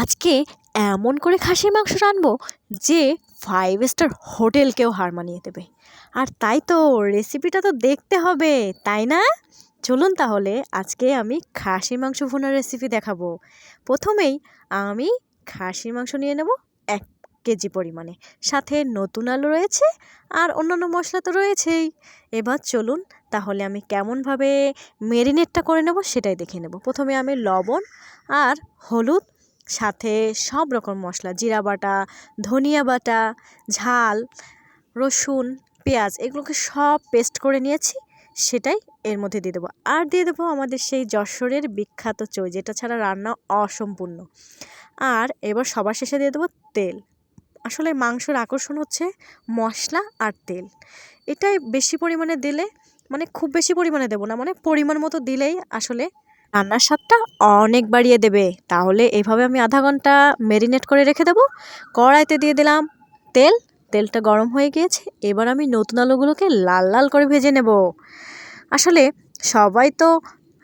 আজকে এমন করে খাসির মাংস রানবো যে ফাইভ স্টার হোটেলকেও হার মানিয়ে দেবে। আর তাই তো রেসিপিটা তো দেখতে হবে, তাই না? চলুন তাহলে আজকে আমি খাসির মাংস ভুনার রেসিপি দেখাবো। প্রথমেই আমি খাসির মাংস নিয়ে নেব এক কেজি পরিমাণে। সাথে নতুন আলু রয়েছে আর অন্যান্য মশলা তো রয়েছেই। এবার চলুন তাহলে আমি কেমনভাবে মেরিনেটটা করে নেব সেটাই দেখে নেব। প্রথমে আমি লবণ আর হলুদ সাথে সব রকম মশলা, জিরা বাটা, ধনিয়া বাটা, ঝাল, রসুন, পেঁয়াজ, এগুলোকে সব পেস্ট করে নিয়েছি, সেটাই এর মধ্যে দিয়ে দেবো। আর দিয়ে দেবো আমাদের সেই যশোরের বিখ্যাত চই, যেটা ছাড়া রান্না অসম্পূর্ণ। আর এবার সবার শেষে দিয়ে দেবো তেল। আসলে মাংসর আকর্ষণ হচ্ছে মশলা আর তেল। এটাই বেশি পরিমাণে দিলে মানে খুব বেশি পরিমাণে দেবো না মানে পরিমাণ মতো দিলেই আসলে রান্নার স্বাদটা অনেক বাড়িয়ে দেবে। তাহলে এইভাবে আমি আধা ঘণ্টা ম্যারিনেট করে রেখে দেবো। কড়াইতে দিয়ে দিলাম তেল। তেলটা গরম হয়ে গিয়েছে। এবার আমি নতুন আলুগুলোকে লাল লাল করে ভেজে নেব। আসলে সবাই তো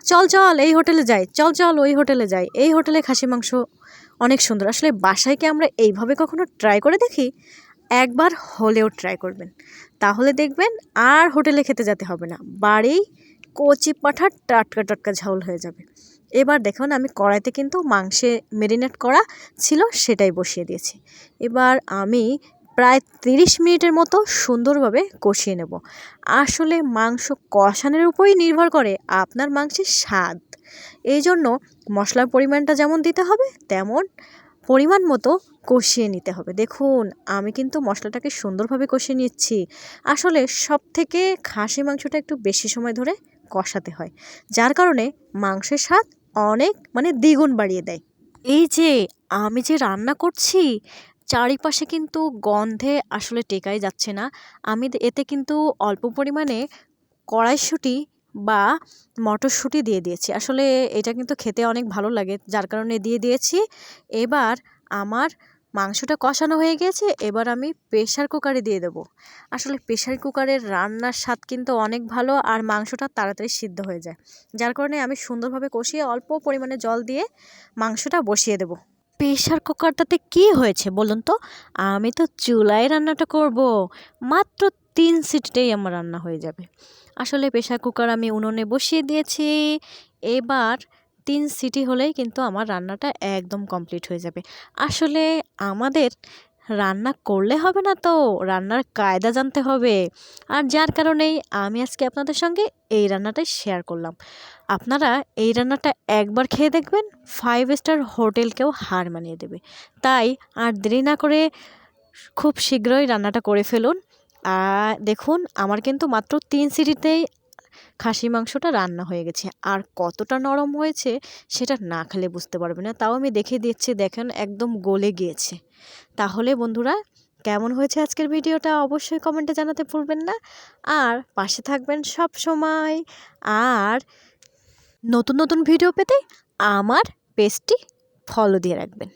চল চল এই হোটেলে যাই, চল চল ওই হোটেলে যাই, এই হোটেলে খাসি মাংস অনেক সুন্দর। আসলে বাসায় কি আমরা এইভাবে কখনো ট্রাই করে দেখি? একবার হলেও ট্রাই করবেন। তাহলে দেখবেন আর হোটেলে খেতে যেতে হবে না। বাড়ি কচি পাঠা টাটকা টাটকা ঝাউল হয়ে যাবে। এবার দেখুন, আমি কড়াইতে কিন্তু মাংসে মেরিনেট করা ছিল সেটাই বসিয়ে দিয়েছি। এবার আমি প্রায় তিরিশ মিনিটের মতো সুন্দরভাবে কষিয়ে নেব। আসলে মাংস কষানোর উপরই নির্ভর করে আপনার মাংসের স্বাদ। এই জন্য মশলার পরিমাণটা যেমন দিতে হবে, তেমন পরিমাণ মতো কষিয়ে নিতে হবে। দেখুন, আমি কিন্তু মশলাটাকে সুন্দরভাবে কষিয়ে নিচ্ছি। আসলে সব থেকে খাসি মাংসটা একটু বেশি সময় ধরে কষাতে হয়, যার কারণে মাংসের স্বাদ অনেক মানে দ্বিগুণ বাড়িয়ে দেয়। এই যে আমি যে রান্না করছি, চারিপাশে কিন্তু গন্ধে আসলে টেকাই যাচ্ছে না। আমি এতে কিন্তু অল্প পরিমাণে কড়াইশুঁটি বা মটরশুঁটি দিয়ে দিয়েছি। আসলে এটা কিন্তু খেতে অনেক ভালো লাগে, যার কারণে দিয়ে দিয়েছি। এবার আমার মাংসটা কষানো হয়ে গিয়েছে এবার আমি প্রেশার কুকারে দিয়ে দেবো। আসলে প্রেশার কুকারের রান্নার স্বাদ কিন্তু অনেক ভালো আর মাংসটা তাড়াতাড়ি সিদ্ধ হয়ে যায়। যার কারণে আমি সুন্দরভাবে কষিয়ে অল্প পরিমাণে জল দিয়ে মাংসটা বসিয়ে দেবো। প্রেশার কুকারটাতে কি হয়েছে বলুন তো? আমি তো চুলায় রান্নাটা করব। মাত্র তিন সিটিতেই আমার রান্না হয়ে যাবে। আসলে প্রেশার কুকার আমি উনুনে বসিয়ে দিয়েছি। এবার তিন সিটি হলেই কিন্তু আমার রান্নাটা একদম কমপ্লিট হয়ে যাবে। আসলে আমাদের রান্না করলে হবে না তো, রান্নার কায়দা জানতে হবে। আর যার কারণেই আমি আজকে আপনাদের সঙ্গে এই রান্নাটাই শেয়ার করলাম। আপনারা এই রান্নাটা একবার খেয়ে দেখবেন ফাইভ স্টার হোটেলকেও হার মানিয়ে দেবে। তাই আর দেরি না করে খুব শীঘ্রই রান্নাটা করে ফেলুন। আর দেখুন, আমার কিন্তু মাত্র তিন সিটিতেই খাসি মাংসটা রান্না হয়ে গেছে। আর কতটা নরম হয়েছে সেটা না খেলে বুঝতে পারবে না। তাও আমি দেখে দিচ্ছি, দেখেন একদম গলে গিয়েছে। তাহলে বন্ধুরা, কেমন হয়েছে আজকের ভিডিওটা অবশ্যই কমেন্টে জানাতে ভুলবেন না। আর পাশে থাকবেন সব সময়। আর নতুন নতুন ভিডিও পেতে আমার পেজটি ফলো দিয়ে রাখবেন।